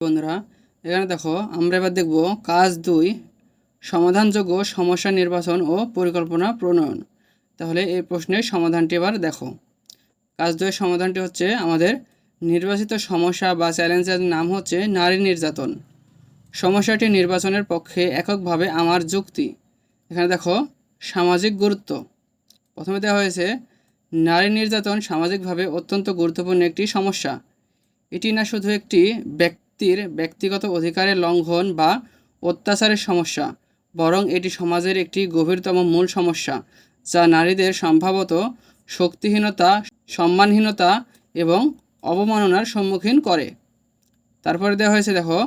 বন্ধুরা, এখানে দেখো, আমরা এবার দেখব কাজ দুই, সমাধানযোগ্য সমস্যা নির্বাচন ও পরিকল্পনা প্রণয়ন। তাহলে এই প্রশ্নের সমাধানটি এবার দেখো। কাজ দুয়ের সমাধানটি হচ্ছে আমাদের নির্বাচিত সমস্যা বা চ্যালেঞ্জের নাম হচ্ছে নারী নির্যাতন। সমস্যাটি নির্বাচনের পক্ষে এককভাবে আমার যুক্তি। এখানে দেখো, সামাজিক গুরুত্ব। প্রথমে দেওয়া হয়েছে, নারী নির্যাতন সামাজিকভাবে অত্যন্ত গুরুত্বপূর্ণ একটি সমস্যা। এটি না শুধু একটি ব্যক্তির ব্যক্তিগত অধিকারের লঙ্ঘন বা অত্যাচারের সমস্যা, বরং এটি সমাজের একটি গভীরতম মূল সমস্যা, যা নারীদের সম্ভবত শক্তিহীনতা, সম্মানহীনতা এবং অবমাননার সম্মুখীন করে। তারপরে দেওয়া হয়েছে, দেখো,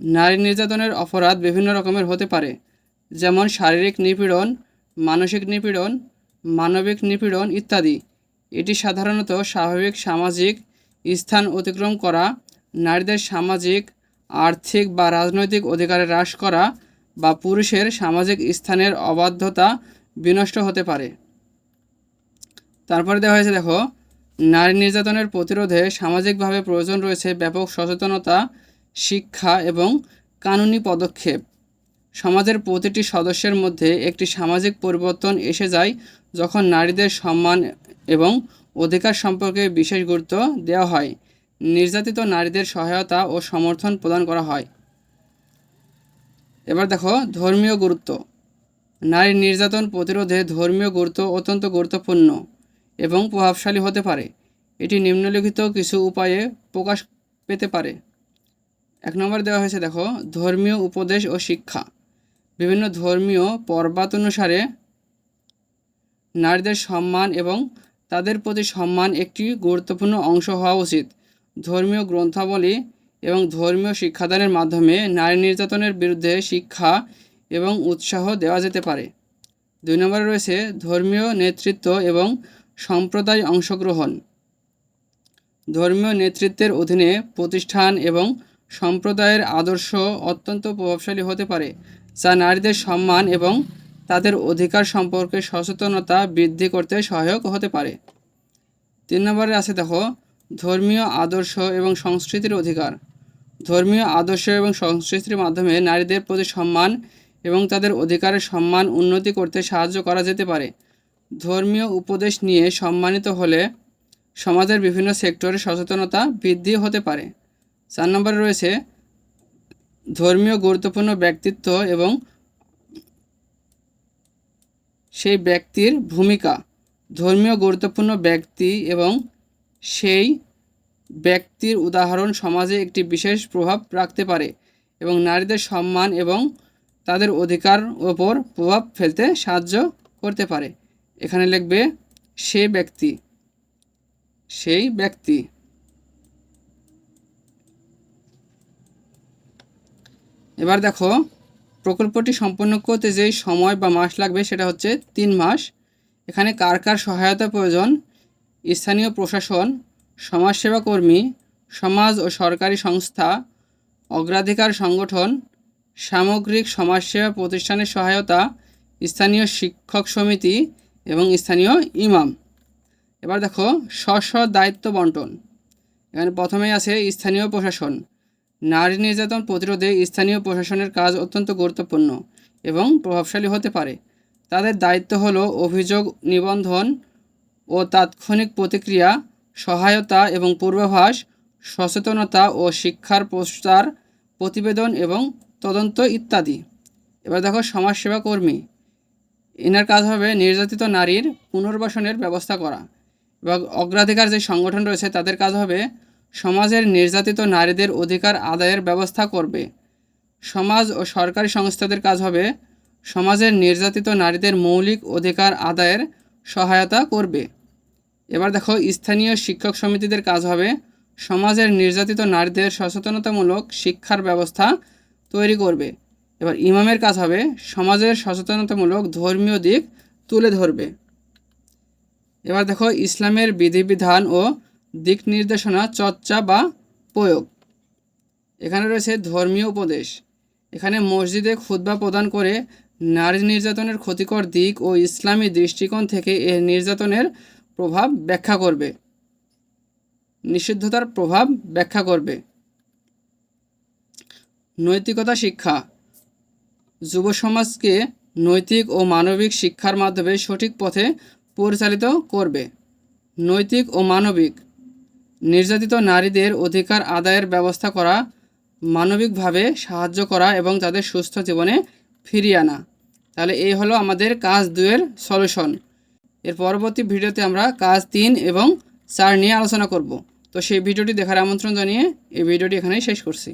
নারী নির্যাতনের অপরাধ বিভিন্ন রকমের হতে পারে, যেমন শারীরিক নিপীড়ন, মানসিক নিপীড়ন, মানবিক নিপীড়ন ইত্যাদি। এটি সাধারণত স্বাভাবিক সামাজিক স্থান অতিক্রম করা নারীদের সামাজিক, আর্থিক বা রাজনৈতিক অধিকারে হ্রাস করা বা পুরুষের সামাজিক স্থানের অবাধ্যতা বিনষ্ট হতে পারে। তারপরে দেওয়া হয়েছে, দেখো, নারী নির্যাতনের প্রতিরোধে সামাজিকভাবে প্রয়োজন রয়েছে ব্যাপক সচেতনতা, শিক্ষা এবং কানুনি পদক্ষেপ। সমাজের প্রতিটি সদস্যের মধ্যে একটি সামাজিক পরিবর্তন এসে যায় যখন নারীদের সম্মান এবং অধিকার সম্পর্কে বিশেষ গুরুত্ব দেওয়া হয়। নির্যাতিত নারীদের সহায়তা ও সমর্থন প্রদান করা হয়। এবার দেখো, ধর্মীয় গুরুত্ব। নারী নির্যাতন প্রতিরোধে ধর্মীয় গুরুত্ব অত্যন্ত গুরুত্বপূর্ণ এবং প্রভাবশালী হতে পারে। এটি নিম্নলিখিত কিছু উপায়ে প্রকাশ পেতে পারে। এক নম্বর দেওয়া হয়েছে, দেখো, ধর্মীয় উপদেশ ও শিক্ষা। বিভিন্ন ধর্মীয় পর্বাত-অনুসারে নারীদের সম্মান এবং তাদের প্রতি সম্মান একটি গুরুত্বপূর্ণ অংশ হওয়া উচিত। ধর্মীয় গ্রন্থাবলী এবং ধর্মীয় শিক্ষাদানের মাধ্যমে নারী নির্যাতনের বিরুদ্ধে শিক্ষা এবং উৎসাহ দেওয়া যেতে পারে। দুই নম্বরে রয়েছে ধর্মীয় নেতৃত্ব এবং সম্প্রদায় অংশগ্রহণ। ধর্মীয় নেতৃত্বের অধীনে প্রতিষ্ঠান এবং সম্প্রদায়ের আদর্শ অত্যন্ত প্রভাবশালী হতে পারে, যা নারীদের সম্মান এবং তাদের অধিকার সম্পর্কে সচেতনতা বৃদ্ধি করতে সহায়ক হতে পারে। তিন নম্বরে আছে দেখো ধর্মীয় আদর্শ এবং সংস্কৃতির অধিকার। ধর্মীয় আদর্শ এবং সংস্কৃতির মাধ্যমে নারীদের প্রতি সম্মান এবং তাদের অধিকারের সম্মান উন্নতি করতে সাহায্য করা যেতে পারে। ধর্মীয় উপদেশ নিয়ে সম্মানিত হলে সমাজের বিভিন্ন সেক্টরে সচেতনতা বৃদ্ধি হতে পারে। চার নম্বরে রয়েছে ধর্মীয় গুরুত্বপূর্ণ ব্যক্তিত্ব এবং সেই ব্যক্তির ভূমিকা। ধর্মীয় গুরুত্বপূর্ণ ব্যক্তি এবং সেই ব্যক্তির উদাহরণ সমাজে একটি বিশেষ প্রভাব রাখতে পারে এবং নারীদের সম্মান এবং তাদের অধিকার ওপর প্রভাব ফেলতে সাহায্য করতে পারে। এখানে লিখবে, সে ব্যক্তি, সেই ব্যক্তি। এবার দেখো, প্রকল্পটি সম্পন্ন করতে যেই সময় বা মাস লাগবে সেটা হচ্ছে তিন মাস। এখানে কার কার সহায়তা প্রয়োজন? স্থানীয় প্রশাসন সমাজসেবা কর্মী সমাজ ও সরকারি সংস্থা, অগ্রাধিকার সংগঠন, সামগ্রিক সমাজসেবা প্রতিষ্ঠানের সহায়তা, স্থানীয় শিক্ষক সমিতি এবং স্থানীয় ইমাম। এবার দেখো স্ব দায়িত্ব বন্টন। এখানে প্রথমেই আছে স্থানীয় প্রশাসন। নারী নির্যাতন প্রতিরোধে স্থানীয় প্রশাসনের কাজ অত্যন্ত গুরুত্বপূর্ণ এবং প্রভাবশালী হতে পারে। তাদের দায়িত্ব হলো অভিযোগ নিবন্ধন ও তাৎক্ষণিক প্রতিক্রিয়া, সহায়তা এবং পূর্বাভাস, সচেতনতা ও শিক্ষার প্রচার, প্রতিবেদন এবং তদন্ত ইত্যাদি। এবার দেখো সমাজসেবা কর্মী। এনার কাজ হবে নির্যাতিত নারীর পুনর্বাসনের ব্যবস্থা করা। এবং অগ্রাধিকার যে সংগঠন রয়েছে, তাদের কাজ হবে সমাজের নির্যাতিত নারীদের অধিকার আদায়ের ব্যবস্থা করবে। সমাজ ও সরকারি সংস্থাদের কাজ হবে সমাজের নির্যাতিত নারীদের মৌলিক অধিকার আদায়ের সহায়তা করবে। এবার দেখো, স্থানীয় শিক্ষক সমিতিদের কাজ হবে সমাজের নির্যাতিত নারীদের সচেতনতামূলক শিক্ষার ব্যবস্থা তৈরি করবে। এবার ইমামের কাজ হবে সমাজের সচেতনতামূলক ধর্মীয় দিক তুলে ধরবে। এবার দেখো, ইসলামের বিধিবিধান ও দিক নির্দেশনা, চর্চা বা প্রয়োগ। এখানে রয়েছে ধর্মীয় উপদেশ। এখানে মসজিদে খুতবা প্রদান করে নারী নির্যাতনের ক্ষতিকর দিক ও ইসলামী দৃষ্টিকোণ থেকে এর নির্যাতনের প্রভাব ব্যাখ্যা করবে। নিষিদ্ধতার প্রভাব ব্যাখ্যা করবে। নৈতিকতা শিক্ষা। যুব সমাজকে নৈতিক ও মানবিক শিক্ষার মাধ্যমে সঠিক পথে পরিচালিত করবে। নৈতিক ও মানবিক। নির্যাতিত নারীদের অধিকার আদায়ের ব্যবস্থা করা, মানবিকভাবে সাহায্য করা এবং তাদের সুস্থ জীবনে ফিরিয়ে আনা। তাহলে এই হলো আমাদের কাজ দুয়ের সলিউশন এর পরবর্তী ভিডিওতে আমরা কাজ তিন এবং চার নিয়ে আলোচনা করব। তো সেই ভিডিওটি দেখার আমন্ত্রণ জানিয়ে এই ভিডিওটি এখানেই শেষ করছি।